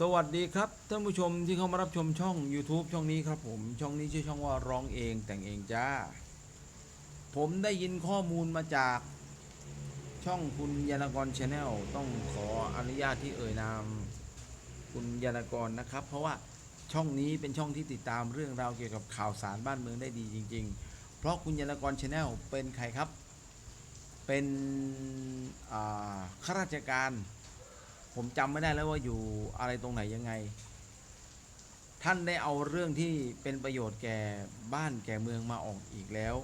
สวัสดีครับท่านผู้ชมที่เข้ามารับชมช่อง YouTube ช่องนี้ครับผมช่องนี้ชื่อช่องว่าร้องเองแต่งเองจ้า ผมได้ยินข้อมูลมาจากช่องคุณยานกรชาแนลต้องขออนุญาตที่เอ่ยนามคุณยานกรนะครับ เพราะว่าช่องนี้เป็นช่องที่ติดตามเรื่องราวเกี่ยวกับข่าวสารบ้านเมืองได้ดีจริง ๆ เพราะคุณยานกรชาแนลเป็นใครครับ เป็นข้าราชการ ผมจำไม่ได้แล้วว่าอยู่อะไรตรงไหนยังไง ท่านได้เอาเรื่องที่เป็นประโยชน์แก่บ้านแก่เมืองมาออกอีกแล้ว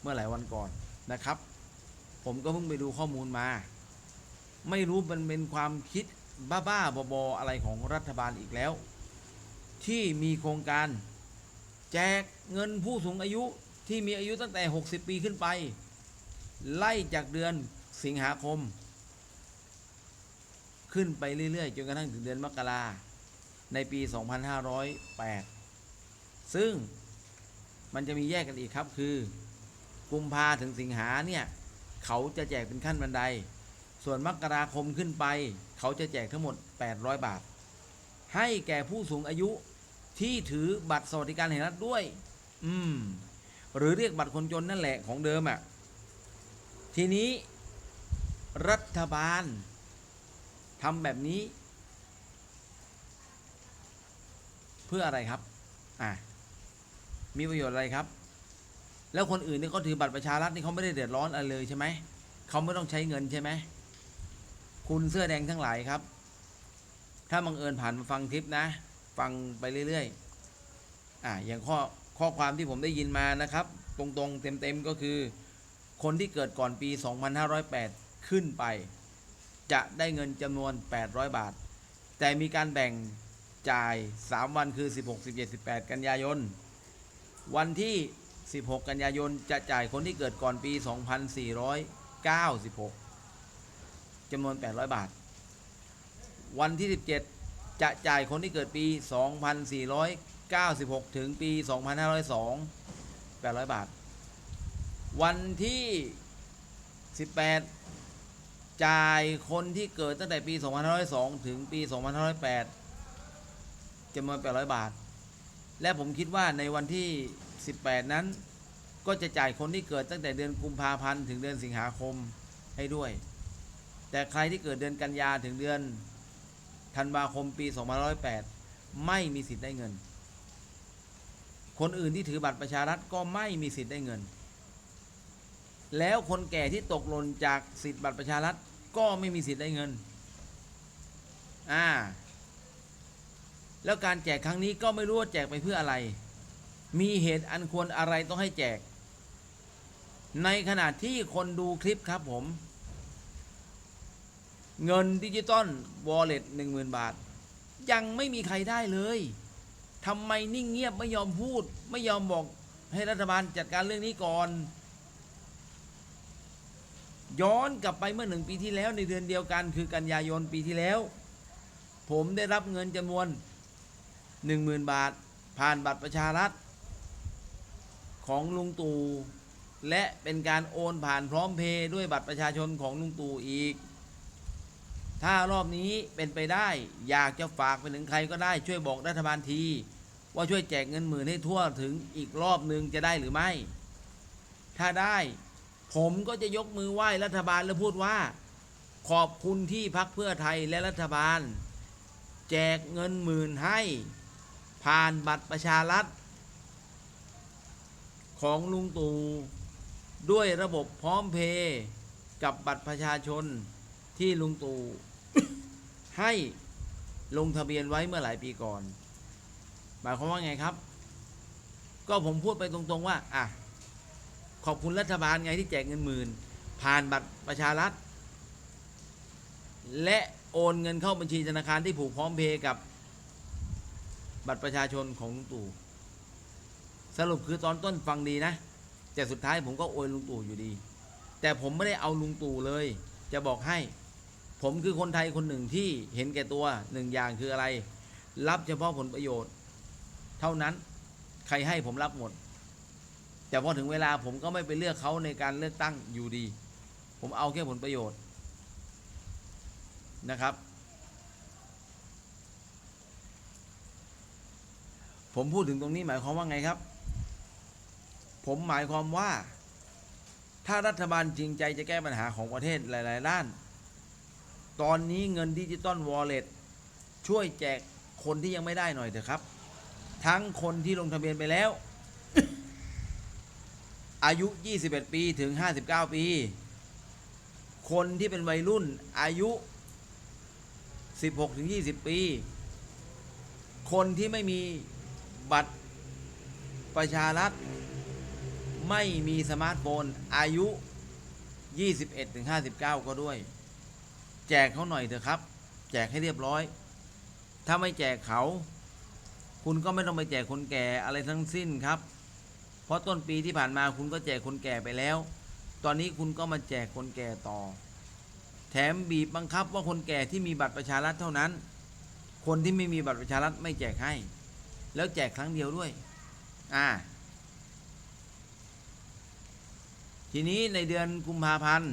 เมื่อหลายวันก่อนนะครับ ผมก็เพิ่งไปดูข้อมูลมา ไม่รู้มันเป็นความคิดบ้าๆบอๆอะไรของรัฐบาลอีกแล้ว ที่มีโครงการแจกเงินผู้สูงอายุที่มีอายุตั้งแต่ 60 ปีขึ้นไป ไล่จากเดือนสิงหาคม ขึ้นไปเรื่อยๆ จนกระทั่งถึงเดือนมกราในปี 2508 ซึ่งมันจะมีแยกกันอีกครับคือ กุมภาถึงสิงหาเนี่ย เขาจะแจกเป็นขั้นบันได ส่วนมกราคมขึ้นไป เขาจะแจกทั้งหมด 800 บาท ให้แก่ผู้สูงอายุที่ถือบัตรสวัสดิการแห่งรัฐด้วย อืม หรือเรียกบัตรคนจนนั่นแหละของเดิมอะ่ะ ทีนี้รัฐบาล ทำแบบนี้ เพื่ออะไรครับ อะมีประโยชน์อะไรครับ แล้วคนอื่นที่เขาถือบัตรประชารัฐนี่เขาไม่ได้เดือดร้อนอะไรเลยใช่ไหมเขาไม่ต้องใช้เงินใช่ไหมคุณเสื้อแดงทั้งหลายครับ ถ้าบังเอิญผ่านมาฟังคลิปนะ ฟังไปเรื่อยๆอ่อย่างข้อข้อความที่ผมได้ยินมานะครับ ตรงๆเต็มๆก็คือ คนที่เกิดก่อนปี 2508 ขึ้นไป จะได้เงินจำนวน 800 บาท แต่มีการแบ่งจ่าย 3 วันคือ 16 17 18 กันยายน วันที่ 16 กันยายนจะจ่ายคนที่เกิดก่อนปี 2496จำนวน 800 บาท วันที่ 17 จะจ่ายคนที่เกิดปี 2496 ถึงปี 2502 800 บาท วันที่ 18 จ่ายคนที่เกิดตั้งแต่ปี 2502 ถึงปี 2508จำนวน 800 บาท และผมคิดว่าในวันที่ 18 นั้น ก็จะจ่ายคนที่เกิดตั้งแต่เดือนกุมภาพันธ์ถึงเดือนสิงหาคมให้ด้วย แต่ใครที่เกิดเดือนกันยาถึงเดือนธันวาคมปี 2508 ไม่มีสิทธิ์ได้เงิน คนอื่นที่ถือบัตรประชารัฐก็ไม่มีสิทธิ์ได้เงิน แล้วคนแก่ที่ตกหล่นจากสิทธิ์บัตรประชารัฐก็ไม่มีสิทธิ์ได้เงิน อ่า แล้วการแจกครั้งนี้ก็ไม่รู้ว่าแจกไปเพื่ออะไร มีเหตุอันควรอะไรต้องให้แจก ในขณะที่คนดูคลิปครับผม เงินดิจิตอลวอลเล็ตหนึ่งหมื่นบาท ยังไม่มีใครได้เลยทำไมนิ่งเงียบไม่ยอมพูด ไม่ยอมบอกให้รัฐบาลจัดการเรื่องนี้ก่อน ย้อนกลับไปเมื่อหนึ่งปีที่แล้วในเดือนเดียวกัน คือกันยายนปีที่แล้ว ผมได้รับเงินจำนวนหนึ่งหมื่นบาท ผ่านบัตรประชารัฐ ของลุงตู่และเป็นการโอนผ่านพร้อมเพย์ด้วยบัตรประชาชนของลุงตู่อีก ถ้ารอบนี้เป็นไปได้อยากจะฝากไปถึงใครก็ได้ช่วยบอกรัฐบาลที ว่าช่วยแจกเงินหมื่นให้ทั่วถึงอีกรอบหนึ่งจะได้หรือไม่ ถ้าได้ ผมก็จะยกมือไหว้รัฐบาลแล้วพูดว่า ขอบคุณที่พักเพื่อไทยและรัฐบาล แจกเงินหมื่นให้ ผ่านบัตรประชารัฐ ของลุงตู่ด้วยระบบพร้อมเพย์กับบัตรประชาชนที่ลุงตู่ให้ลงทะเบียนไว้เมื่อหลายปีก่อน หมายความว่าไงครับ ก็ผมพูดไปตรงๆว่า อะ ขอบคุณรัฐบาลไงที่แจกเงินหมื่น ผ่านบัตรประชารัฐ และโอนเงินเข้าบัญชีธนาคารที่ผูกพร้อมเพย์กับบัตรประชาชนของลุงตู่สรุปคือตอนต้นฟังดีนะ แต่สุดท้ายผมก็โอยลุงตู่อยู่ดี แต่ผมไม่ได้เอาลุงตู่เลย จะบอกให้ ผมคือคนไทยคนหนึ่งที่เห็นแก่ตัวหนึ่งอย่างคืออะไร รับเฉพาะผลประโยชน์ เท่านั้นใครให้ผมรับหมด แต่พอถึงเวลาผมก็ไม่ไปเลือกเขาในการเลือกตั้งอยู่ดี ผมเอาแค่ผลประโยชน์นะครับ ผมพูดถึงตรงนี้หมายความว่าไงครับ ผมหมายความว่า ถ้ารัฐบาลจริงใจจะแก้ปัญหาของประเทศหลาย ๆ ด้าน ตอนนี้เงินดิจิตอลวอลเล็ตช่วยแจกคนที่ยังไม่ได้หน่อยเถอะครับ ทั้งคนที่ลงทะเบียนไปแล้ว อายุ 21 ปีถึง 59 ปี คนที่เป็นวัยรุ่นอายุ 16 ถึง 20 ปี คนที่ไม่มีบัตรประชารัฐ ไม่มีสมาร์ทโฟน อายุ 21 ถึง 59 ก็ด้วย แจกเขาหน่อยเถอะครับ แจกให้เรียบร้อย ถ้าไม่แจกเขา คุณก็ไม่ต้องไปแจกคนแก่อะไรทั้งสิ้นครับ เพราะต้นปีที่ผ่านมาคุณก็แจกคนแก่ไปแล้ว ตอนนี้คุณก็มาแจกคนแก่ต่อ แถมบีบบังคับว่าคนแก่ที่มีบัตรประชารัฐเท่านั้น คนที่ไม่มีบัตรประชารัฐไม่แจกให้ แล้วแจกครั้งเดียวด้วย อ่า ทีนี้ในเดือนกุมภาพันธ์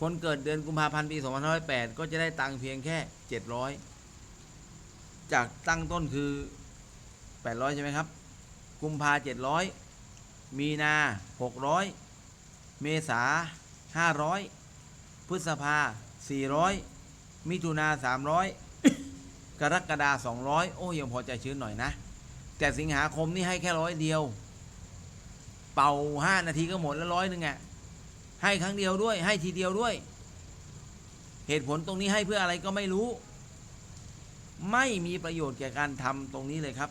คนเกิดเดือนกุมภาพันธ์ปี2508 ก็จะได้ตังค์เพียงแค่ 700 จากตั้งต้นคือ 800 ใช่ไหมครับ กุมภา700มีนา600เมษา500พฤษภา400มิถุนา300กรกฎาคม200โอ้ยังพอใจชื้นหน่อยนะ แต่สิงหาคมนี่ให้แค่ร้อยเดียว เป่า5นาทีก็หมดแล้วร้อยหนึ่งอะให้ครั้งเดียวด้วยให้ทีเดียวด้วย เหตุผลตรงนี้ให้เพื่ออะไรก็ไม่รู้ ไม่มีประโยชน์แก่การทำตรงนี้เลยครับ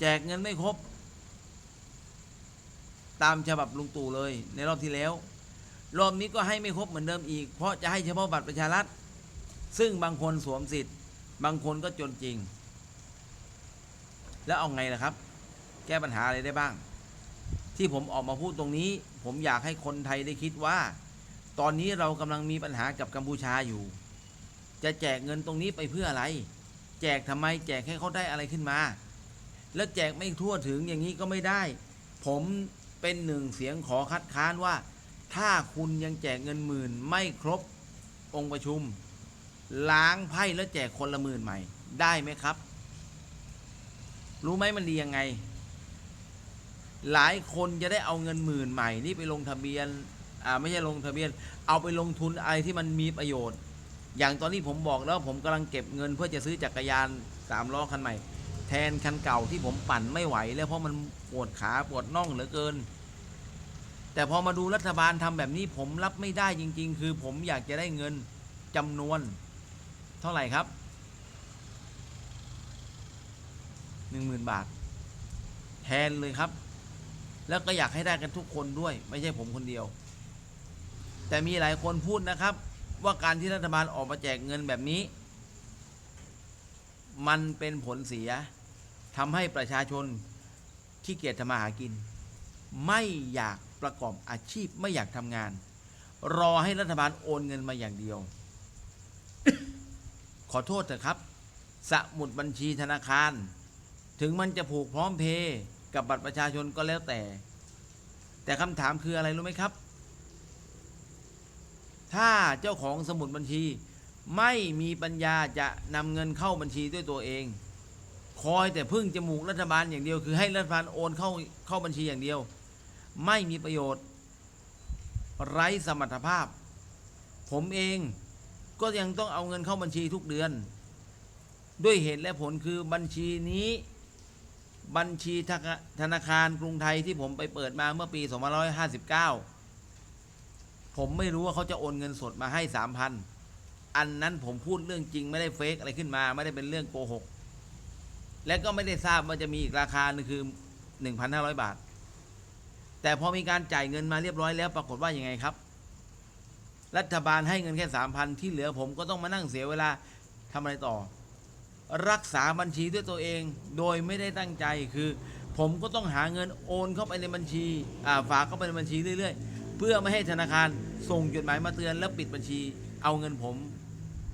แจกเงินไม่ครบ ตามฉบับลุงตู่เลย ในรอบที่แล้ว รอบนี้ก็ให้ไม่ครบเหมือนเดิมอีก เพราะจะให้เฉพาะบัตรประชารัฐ ซึ่งบางคนสวมสิทธิ์ บางคนก็จนจริง แล้วเอาไงล่ะครับ แก้ปัญหาอะไรได้บ้าง ที่ผมออกมาพูดตรงนี้ ผมอยากให้คนไทยได้คิดว่า ตอนนี้เรากำลังมีปัญหากับกัมพูชาอยู่ จะแจกเงินตรงนี้ไปเพื่ออะไร แจกทำไมแจกให้เขาได้อะไรขึ้นมา แล้วแจกไม่ทั่วถึงอย่างนี้ก็ไม่ได้ ผมเป็นหนึ่งเสียงขอคัดค้านว่า ถ้าคุณยังแจกเงินหมื่นไม่ครบองค์ประชุม ล้างไพ่แล้วแจกคนละหมื่นใหม่ ได้ไหมครับ รู้ไหมมันดียังไง หลายคนจะได้เอาเงินหมื่นใหม่ นี่ไปลงทะเบียนอ่าไม่ใช่ลงทะเบียน เอาไปลงทุนอะไรที่มันมีประโยชน์ อย่างตอนนี้ผมบอกแล้วผมกำลังเก็บเงินเพื่อจะซื้อจักรยานสามล้อคันใหม่ แทนคันเก่าที่ผมปั่นไม่ไหว แล้วเพราะมันปวดขาปวดน่องเหลือเกิน แต่พอมาดูรัฐบาลทำแบบนี้ผมรับไม่ได้จริง ๆ คือผมอยากจะได้เงินจำนวน เท่าไหร่ครับหนึ่งหมื่นบาท แทนเลยครับ แล้วก็อยากให้ได้กันทุกคนด้วย ไม่ใช่ผมคนเดียว แต่มีหลายคนพูดนะครับ ว่าการที่รัฐบาลออกมาแจกเงินแบบนี้ มันเป็นผลเสีย ทำให้ประชาชนขี้เกียจทำมาหากิน ไม่อยากประกอบอาชีพไม่อยากทำงาน รอให้รัฐบาลโอนเงินมาอย่างเดียว ขอโทษเถอะครับ สมุดบัญชีธนาคาร ถึงมันจะผูกพร้อมเพย์กับบัตรประชาชนก็แล้วแต่ แต่คำถามคืออะไรรู้ไหมครับ ถ้าเจ้าของสมุดบัญชีไม่มีปัญญาจะนำเงินเข้าบัญชีด้วยตัวเอง คอยแต่พึ่งจมูกรัฐบาลอย่างเดียว คือให้รัฐบาลโอนเข้าเข้าบัญชีอย่างเดียว ไม่มีประโยชน์ ไร้สมรรถภาพ ผมเองก็ยังต้องเอาเงินเข้าบัญชีทุกเดือน ด้วยเหตุและผลคือบัญชีนี้บัญชีธนาคารกรุงไทยที่ผมไปเปิดมาเมื่อปี 2559 ผมไม่รู้ว่าเขาจะโอนเงินสดมาให้ 3,000 อันนั้นผมพูดเรื่องจริงไม่ได้เฟกอะไรขึ้นมา ไม่ได้เป็นเรื่องโกหก และก็ไม่ได้ทราบว่าจะมีอีกราคาหนึ่งคือ 1,500 บาท แต่พอมีการจ่ายเงินมาเรียบร้อยแล้ว ปรากฏว่ายังไงครับ รัฐบาลให้เงินแค่3,000ที่เหลือผมก็ต้องมานั่งเสียเวลาทำอะไรต่อ รักษาบัญชีด้วยตัวเอง โดยไม่ได้ตั้งใจคือ ผมก็ต้องหาเงินโอนเข้าไปในบัญชีฝากเข้าไปในบัญชีเรื่อย ๆ เพื่อไม่ให้ธนาคารส่งจดหมายมาเตือนแล้วปิดบัญชี เอาเงินผม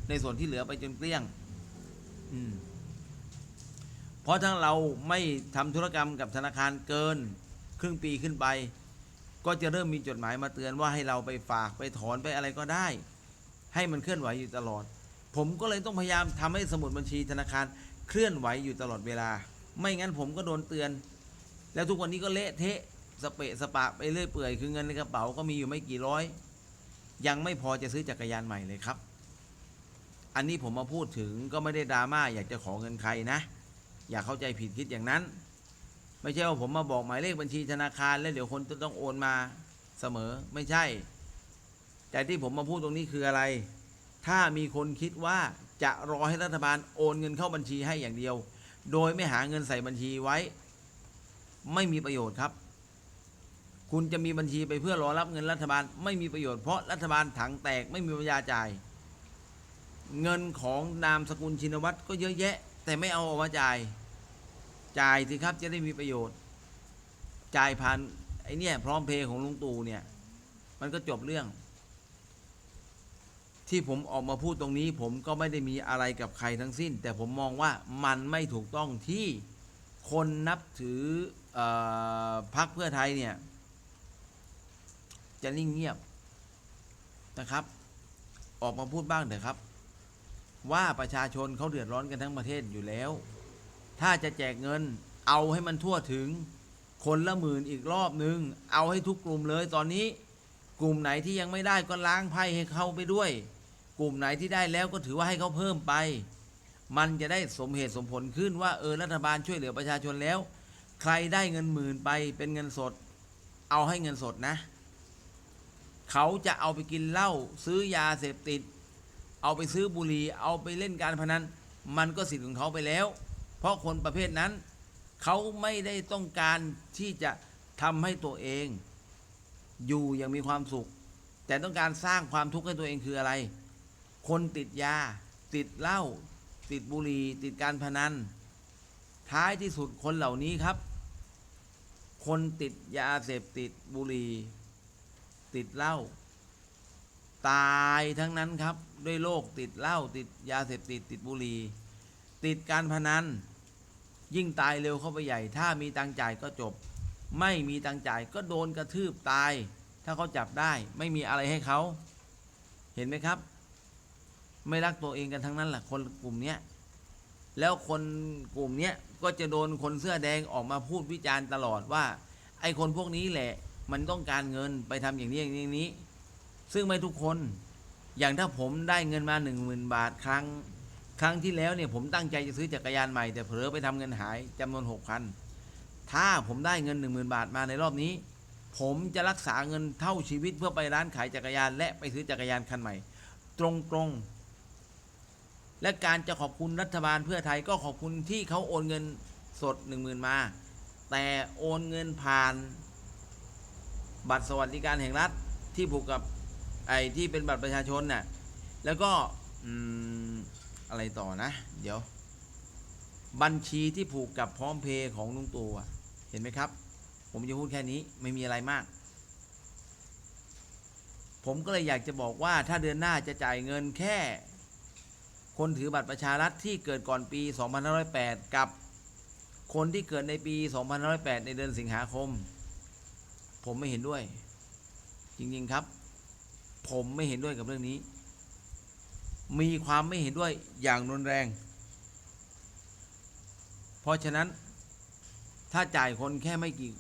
ในส่วนที่เหลือไปจนเกลี้ยง อืม เพราะทั้งเราไม่ทำธุรกรรมกับธนาคารเกินครึ่งปีขึ้นไป ก็จะเริ่มมีจดหมายมาเตือนว่าให้เราไปฝากไปถอนไปอะไรก็ได้ ให้มันเคลื่อนไหวอยู่ตลอด ผมก็เลยต้องพยายามทำให้สมุดบัญชีธนาคารเคลื่อนไหวอยู่ตลอดเวลา ไม่งั้นผมก็โดนเตือน แล้วทุกวันนี้ก็เละเทะสเปะสปะไปเรื่อยเปื่อยคือเงินในกระเป๋าก็มีอยู่ไม่กี่ร้อย ยังไม่พอจะซื้อจักรยานใหม่เลยครับ อันนี้ผมมาพูดถึงก็ไม่ได้ดราม่าอยากจะขอเงินใครนะ อย่าเข้าใจผิดคิดอย่างนั้น ไม่ใช่ว่าผมมาบอกหมายเลขบัญชีธนาคาร แล้วเดี๋ยวคนจะต้องโอนมาเสมอไม่ใช่ แต่ที่ผมมาพูดตรงนี้คืออะไร ถ้ามีคนคิดว่าจะรอให้รัฐบาลโอนเงินเข้าบัญชีให้อย่างเดียว โดยไม่หาเงินใส่บัญชีไว้ ไม่มีประโยชน์ครับ คุณจะมีบัญชีไปเพื่อรอรับเงินรัฐบาลไม่มีประโยชน์เพราะรัฐบาลถังแตกไม่มีปัญญาจ่าย เงินของนามสกุลชินวัตรก็เยอะแยะ แต่ไม่เอาออกมาจ่าย จ่ายสิครับจะได้มีประโยชน์ จ่ายผ่านไอ้เนี่ยพร้อมเพย์ของลุงตู่เนี่ย มันก็จบเรื่อง ที่ผมออกมาพูดตรงนี้ ผมก็ไม่ได้มีอะไรกับใครทั้งสิ้น แต่ผมมองว่ามันไม่ถูกต้องที่คนนับถืออพรรคเพื่อไทยเนี่ย จะนิ่งเงียบนะครับ ออกมาพูดบ้างเถอะครับ ว่าประชาชนเขาเดือดร้อนกันทั้งประเทศอยู่แล้ว ถ้าจะแจกเงินเอาให้มันทั่วถึง คนละหมื่นอีกรอบนึง เอาให้ทุกกลุ่มเลยตอนนี้ กลุ่มไหนที่ยังไม่ได้ก็ล้างไพ่ให้เขาไปด้วย กลุ่มไหนที่ได้แล้วก็ถือว่าให้เขาเพิ่มไป มันจะได้สมเหตุสมผลขึ้นว่าเออรัฐบาลช่วยเหลือประชาชนแล้ว ใครได้เงินหมื่นไปเป็นเงินสด เอาให้เงินสดนะ เขาจะเอาไปกินเหล้าซื้อยาเสพติด เอาไปซื้อบุหรี่เอาไปเล่นการพนัน มันก็สิทธิ์ของเขาไปแล้ว เพราะคนประเภทนั้น เขาไม่ได้ต้องการที่จะทำให้ตัวเอง อยู่อย่างมีความสุข แต่ต้องการสร้างความทุกข์ให้ตัวเองคืออะไร คนติดยา ติดเหล้าติดบุหรี่ ติดการพนัน ท้ายที่สุดคนเหล่านี้ครับ คนติดยาเสพติดบุหรี่ ติดเหล้าตายทั้งนั้นครับ ด้วยโรคติดเหล้าติดยาเสพติดติดบุหรี่ติดการพนันยิ่งตายเร็วเข้าไปใหญ่ ถ้ามีตังจ่ายก็จบ ไม่มีตังจ่ายก็โดนกระทืบตาย ถ้าเขาจับได้ไม่มีอะไรให้เขาเห็นไหมครับ ไม่รักตัวเองกันทั้งนั้นแหละคนกลุ่มเนี้ยแล้วคนกลุ่มเนี้ยก็จะโดนคนเสื้อแดงออกมาพูดวิจารณ์ตลอดว่า ไอ้คนพวกนี้แหละ มันต้องการเงินไปทำอย่าอย่างนี้อย่างนี้ ซึ่งไม่ทุกคน อย่างถ้าผมได้เงินมาหนึ่งหมื่นบาทครั้ง ครั้งที่แล้วเนี่ยผมตั้งใจจะซื้อจักรยานใหม่แต่เผลอไปทำเงินหายจำนวนหกพันถ้าผมได้เงินหนึ่งหมื่นบาทมาในรอบนี้ ผมจะรักษาเงินเท่าชีวิตเพื่อไปร้านขายจักรยาน และไปซื้อจักรยานคันใหม่ ตรงๆ และการจะขอบคุณรัฐบาลเพื่อไทยก็ขอบคุณที่เขาโอนเงินสดหนึ่งหมื่นมา แต่โอนเงินผ่าน บัตรสวัสดิการแห่งรัฐที่ผูกกับ ไอ้ที่เป็นบัตรประชาชนน่ะ แล้วก็อืมอะไรต่อนะ เดี๋ยว บัญชีที่ผูกกับพร้อมเพย์ของลุงตู่อะเห็นไหมครับ ผมจะพูดแค่นี้ไม่มีอะไรมาก ผมก็เลยอยากจะบอกว่าถ้าเดือนหน้าจะจ่ายเงินแค่ คนถือบัตรประชารัฐที่เกิดก่อนปี 2508 กับคนที่เกิดในปี 2508 ในเดือนสิงหาคม ผมไม่เห็นด้วย จริง ๆ ครับ ผมไม่เห็นด้วยกับเรื่องนี้ มีความไม่เห็นด้วยอย่างรุนแรง เพราะฉะนั้นถ้าจ่ายคนแค่ไม่กี่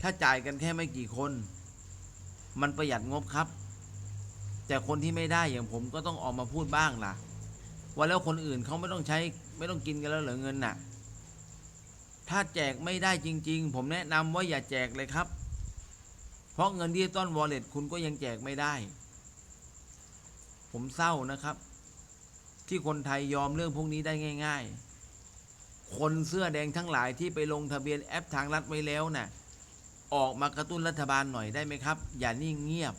ถ้าจ่ายกันแค่ไม่กี่คน มันประหยัดงบครับ แต่คนที่ไม่ได้อย่างผมก็ต้องออกมาพูดบ้างล่ะ ว่าแล้วคนอื่นเขาไม่ต้องใช้ไม่ต้องกินกันแล้วเหรอเงินน่ะ ถ้าแจกไม่ได้จริง ๆ ผมแนะนำว่าอย่าแจกเลยครับ เพราะเงินดิจิตอลวอลเล็ตคุณก็ยังแจกไม่ได้ ผมเศร้านะครับ ที่คนไทยยอมเรื่องพวกนี้ได้ง่าย ๆ คนเสื้อแดงทั้งหลายที่ไปลงทะเบียนแอปทางรัฐไว้แล้วน่ะออกมากระตุ้นรัฐบาลหน่อยได้ไหมครับ อย่านิ่งเงียบ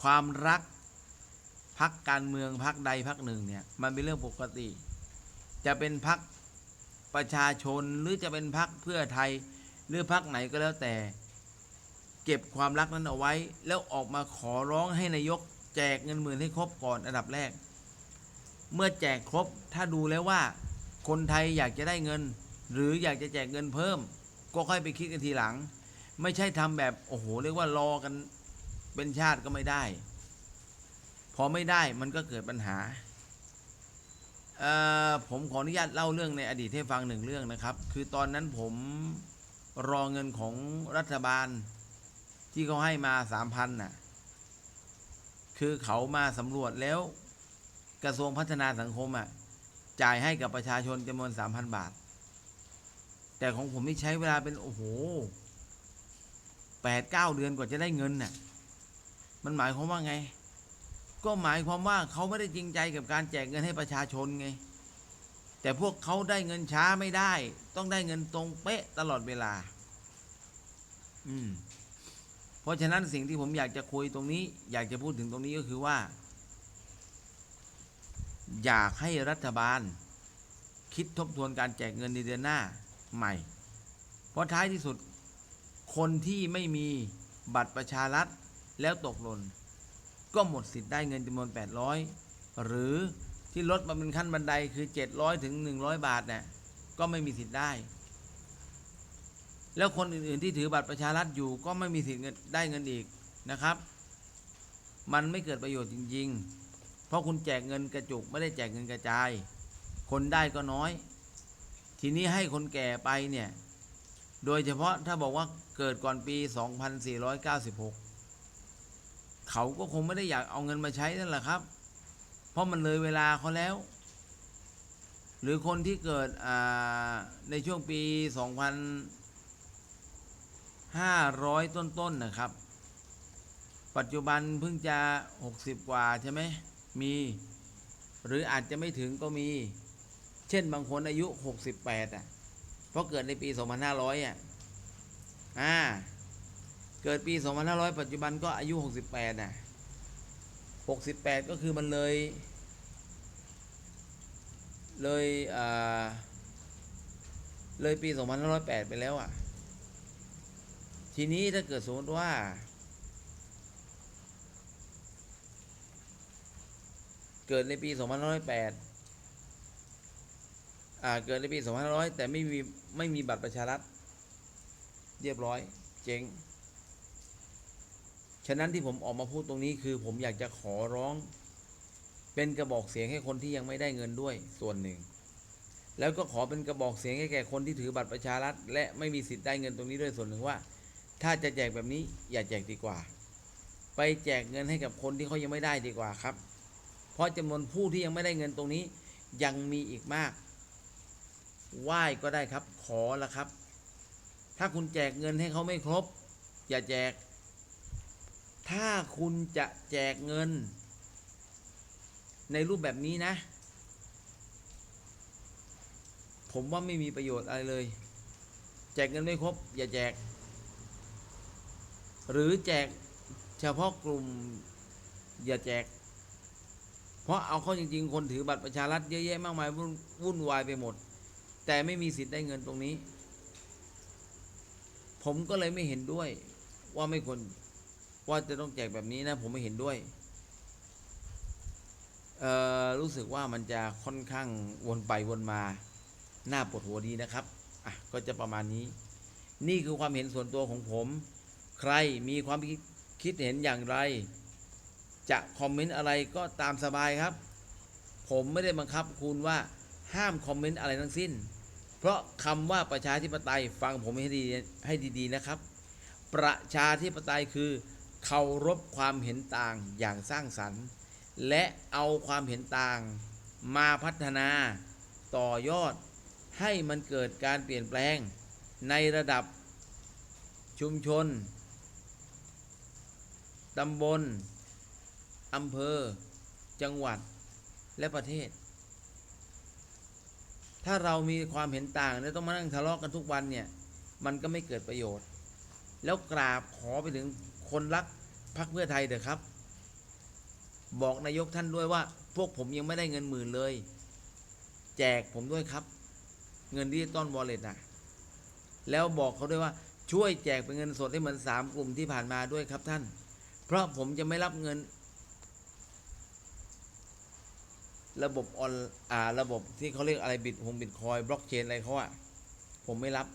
ความรักพักการเมืองพักใดพักหนึ่งเนี่ย มันเป็นเรื่องปกติ จะเป็นพักประชาชนหรือจะเป็นพักเพื่อไทยหรือพักไหนก็แล้วแต่ เก็บความรักนั้นเอาไว้ แล้วออกมาขอร้องให้นายก แจกเงินหมื่นให้ครบก่อนอันดับแรก เมื่อแจกครบถ้าดูแล้วว่า คนไทยอยากจะได้เงิน หรืออยากจะแจกเงินเพิ่ม ก็ค่อยไปคิดกันทีหลัง ไม่ใช่ทำแบบโอ้โหเรียกว่ารอกันเป็นชาติก็ไม่ได้ พอไม่ได้มันก็เกิดปัญหาผมขออนุญาตเล่าเรื่องในอดีตให้ฟังหนึ่งเรื่องนะครับ คือตอนนั้นผมรอเงินของรัฐบาล ที่เขาให้มาสามพันน่ะ คือเขามาสำรวจแล้วกระทรวงพัฒนาสังคมอะ จ่ายให้กับประชาชนจำนวนสามพันบาท แต่ของผมนี่ใช้เวลาเป็นโอ้โหแปดเก้าเดือนกว่าจะได้เงินน่ะ มันหมายความว่าไง ก็หมายความว่าเขาไม่ได้จริงใจกับการแจกเงินให้ประชาชนไง แต่พวกเขาได้เงินช้าไม่ได้ ต้องได้เงินตรงเป๊ะตลอดเวลา อืม เพราะฉะนั้นสิ่งที่ผมอยากจะคุยตรงนี้ อยากจะพูดถึงตรงนี้ก็คือว่า อยากให้รัฐบาล คิดทบทวนการแจกเงินในเดือนหน้าใหม่ เพราะท้ายที่สุดคนที่ไม่มีบัตรประชารัฐแล้วตกหล่นก็หมดสิทธิ์ได้เงินจำนวน 800 หรือที่ลดมาเป็นขั้นบันไดคือ 700 ถึง 100 บาทเนี่ยก็ไม่มีสิทธิ์ได้ แล้วคนอื่นๆที่ถือบัตรประชารัฐอยู่ก็ไม่มีสิทธิ์ได้เงินอีกนะครับ มันไม่เกิดประโยชน์จริง ๆ เพราะคุณแจกเงินกระจุกไม่ได้แจกเงินกระจาย คนได้ก็น้อย ทีนี้ให้คนแก่ไปเนี่ย โดยเฉพาะถ้าบอกว่าเกิดก่อนปี 2496 เขาก็คงไม่ได้อยากเอาเงินมาใช้นั่นแหละครับ เพราะมันเลยเวลาเขาแล้ว หรือคนที่เกิดในช่วงปี 500 ต้นๆนนะครับ ปัจจุบันเพิ่งจะ 60 กว่าใช่ไหมมี หรืออาจจะไม่ถึงก็มี เช่นบางคนอายุ 68 อะ เพราะเกิดในปี 2500 อะ อ่า เกิดปี 2500 ปัจจุบันก็อายุ 68น่ะ 68 ก็คือมันเลย เลย อ่า เลยปี 2508 ไปแล้วอะ ทีนี้ถ้าเกิดสมมติว่า เกิดในปี2508อ่าเกิดในปี2500 แต่ไม่มีไม่มีบัตรประชารัฐเรียบร้อย เจ๊งฉะนั้นที่ผมออกมาพูดตรงนี้คือผมอยากจะขอร้อง เป็นกระบอกเสียงให้คนที่ยังไม่ได้เงินด้วยส่วนหนึ่ง แล้วก็ขอเป็นกระบอกเสียงให้แก่คนที่ถือบัตรประชารัฐและไม่มีสิทธิ์ได้เงินตรงนี้ด้วยส่วนหนึ่งว่า ถ้าจะแจกแบบนี้อย่าแจกดีกว่า ไปแจกเงินให้กับคนที่เขายังไม่ได้ดีกว่าครับ เพราะจำนวนผู้ที่ยังไม่ได้เงินตรงนี้ยังมีอีกมาก ไหว้ก็ได้ครับ ขอละครับ ถ้าคุณแจกเงินให้เขาไม่ครบ อย่าแจก ถ้าคุณจะแจกเงิน ในรูปแบบนี้นะ ผมว่าไม่มีประโยชน์อะไรเลย แจกเงินไม่ครบ อย่าแจก หรือแจกเฉพาะกลุ่มอย่าแจก เพราะเอาเข้าจริง ๆ คนถือบัตรประชารัฐเยอะแยะมากมายวุ่นวายไปหมด แต่ไม่มีสิทธิ์ได้เงินตรงนี้ ผมก็เลยไม่เห็นด้วยว่าไม่ควรว่าจะต้องแจกแบบนี้นะ ผมไม่เห็นด้วยรู้สึกว่ามันจะค่อนข้างวนไปวนมาหน้าปวดหัวดีนะครับ อะ ก็จะประมาณนี้ นี่คือความเห็นส่วนตัวของผม รมีความคิดเห็นอย่างไร จะคอมเมนต์อะไรก็ตามสบายครับ ผมไม่ได้บังคับคุณว่าห้ามคอมเมนต์อะไรทั้งสิ้น เพราะคำว่าประชาธิปไตยฟังผมให้ดีให้ดีๆนะครับ ประชาธิปไตยคือเคารพความเห็นต่างอย่างสร้างสรรค์ และเอาความเห็นต่างมาพัฒนาต่อยอดให้มันเกิดการเปลี่ยนแปลงในระดับชุมชน ตำบล อำเภอ จังหวัด และประเทศ ถ้าเรามีความเห็นต่างแล้วต้องมานั่งทะเลาะกันทุกวันเนี่ย มันก็ไม่เกิดประโยชน์ แล้วกราบขอไปถึงคนรักพรรคเพื่อไทยเถอะครับ บอกนายกท่านด้วยว่า พวกผมยังไม่ได้เงินหมื่นเลย แจกผมด้วยครับ เงินดิจิตอลวอลเล็ตน่ะแล้วบอกเขาด้วยว่าช่วยแจกเป็นเงินสดให้เหมือนสามกลุ่มที่ผ่านมาด้วยครับท่าน เพราะผมจะไม่รับเงิน ระบบออนอ่าระบบที่เขาเรียกอะไรบิตคงบิตคอยบล็อกเชนอะไรเขาอะผมไม่รับ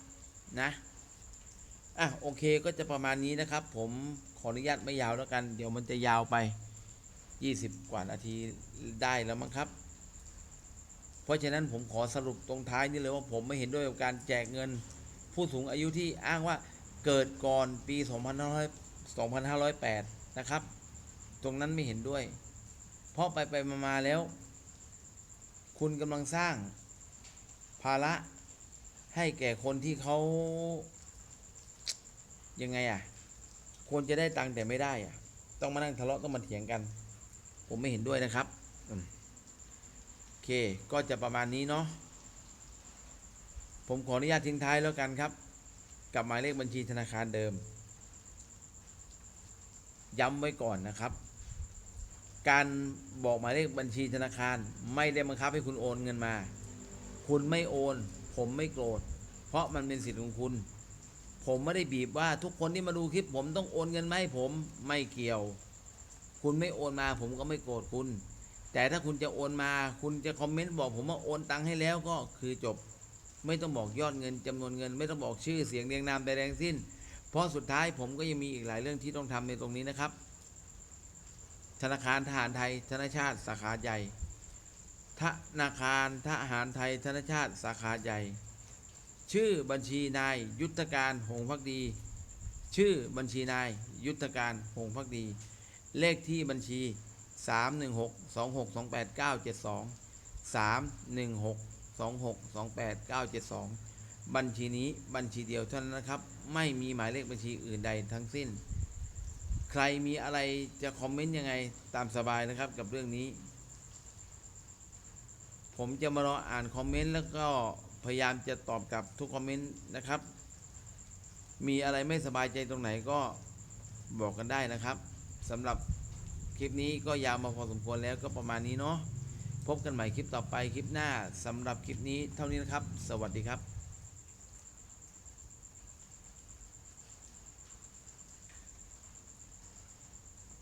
นะอะโอเคก็จะประมาณนี้นะครับ ผมขออนุญาตไม่ยาวแล้วกัน เดี๋ยวมันจะยาวไป 20 กว่านาทีได้แล้วมั้งครับ เพราะฉะนั้นผมขอสรุปตรงท้ายนี่เลยว่าผมไม่เห็นด้วยกับการแจกเงินผู้สูงอายุที่อ้างว่าเกิดก่อนปี 2500 2508 นะครับ ตรงนั้นไม่เห็นด้วย เพราะไปไปมามาแล้ว คุณกำลังสร้างภาระให้แก่คนที่เขายังไงอะควรจะได้ตังค์แต่ไม่ได้อะ ต้องมานั่งทะเลาะต้องมาเถียงกัน ผมไม่เห็นด้วยนะครับโอเคก็จะประมาณนี้เนาะผมขออนุญาตทิ้งท้ายแล้วกันครับ กับหมายเลขบัญชีธนาคารเดิม ย้ำไว้ก่อนนะครับ การบอกหมายเลขบัญชีธนาคาร ไม่ได้บังคับให้คุณโอนเงินมา คุณไม่โอน ผมไม่โกรธ เพราะมันเป็นสิทธิ์ของคุณ ผมไม่ได้บีบว่าทุกคนที่มาดูคลิป ผมต้องโอนเงินมาให้ผมไม่เกี่ยว คุณไม่โอนมา ผมก็ไม่โกรธคุณ แต่ถ้าคุณจะโอนมา คุณจะคอมเมนต์บอกผมว่าโอนตังค์ให้แล้วก็คือจบ ไม่ต้องบอกยอดเงินจำนวนเงิน ไม่ต้องบอกชื่อเสียงเรียงนามใดๆทั้งสิ้น เพราะสุดท้ายผมก็ยังมีอีกหลายเรื่องที่ต้องทำในตรงนี้นะครับ ธนาคารทหารไทย ธนชาติสาขาใหญ่ ธนาคารทหารไทย ธนชาติสาขาใหญ่ ชื่อบัญชีนายยุทธการหงพักดี ชื่อบัญชีนายยุทธการหงพักดี เลขที่บัญชี 316 2628 972 316 2628 972บัญชีนี้บัญชีเดียวเท่านั้นนะครับ ไม่มีหมายเลขบัญชีอื่นใดทั้งสิ้น ใครมีอะไรจะคอมเมนต์ยังไงตามสบายนะครับกับเรื่องนี้ ผมจะมารออ่านคอมเมนต์แล้วก็พยายามจะตอบกลับทุกคอมเมนต์นะครับ มีอะไรไม่สบายใจตรงไหนก็บอกกันได้นะครับสำหรับคลิปนี้ก็ยาวมาพอสมควรแล้วก็ประมาณนี้เนาะพบกันใหม่คลิปต่อไปคลิปหน้าสำหรับคลิปนี้เท่านี้นะครับ สวัสดีครับ